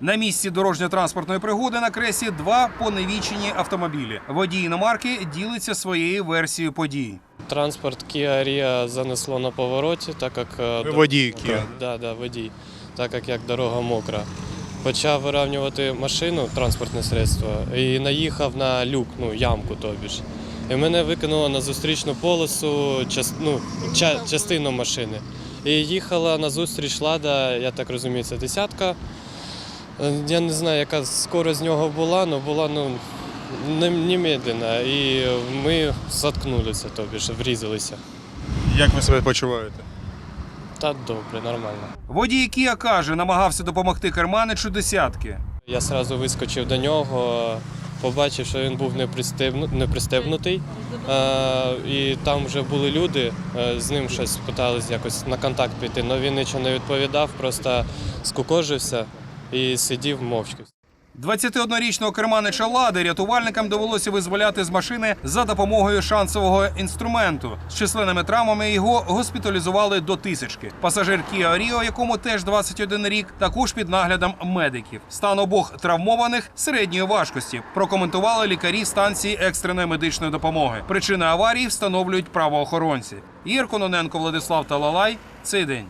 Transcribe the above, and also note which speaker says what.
Speaker 1: На місці дорожньо-транспортної пригоди на кресі два поневічені автомобілі. Водій іномарки ділиться своєю версією подій.
Speaker 2: Транспорт Kia Rio занесло на повороті, так як е,
Speaker 3: водій Kia?
Speaker 2: Да, да, водій, так як, як дорога мокра. Почав вирівнювати машину, транспортне средство, і наїхав на люк, ну ямку тобі ж. І мене викинуло на зустрічну полосу час, ну, ча, частину машини. І їхала на зустріч лада, я так розумію, це десятка. Е, Я не знаю, яка скорость з нього була, але була ну, не- немедленно. І ми заткнулися, тобі ж, врізалися.
Speaker 3: Як ви себе почуваєте?
Speaker 2: Та добре, нормально.
Speaker 1: Водій Кія каже, намагався допомогти керманичу десятки.
Speaker 2: Я одразу вискочив до нього, побачив, що він був не, пристебну. Е, і там вже були люди, е, з ним щось питались якось на контакт піти, але він нічого не відповідав, просто скукожився і сидів мовчки.
Speaker 1: 21-річного керманича Лади рятувальникам довелося визволяти з машини за допомогою шансового інструменту. З численними травмами його госпіталізували до тисячки. Пасажир Kia Rio, якому теж 21 рік, також під наглядом медиків. Стан обох травмованих середньої важкості. Прокоментували лікарі станції екстреної медичної допомоги. Причини аварії встановлюють правоохоронці. Ігор Кононенко, Владислав Талалай. Цей день.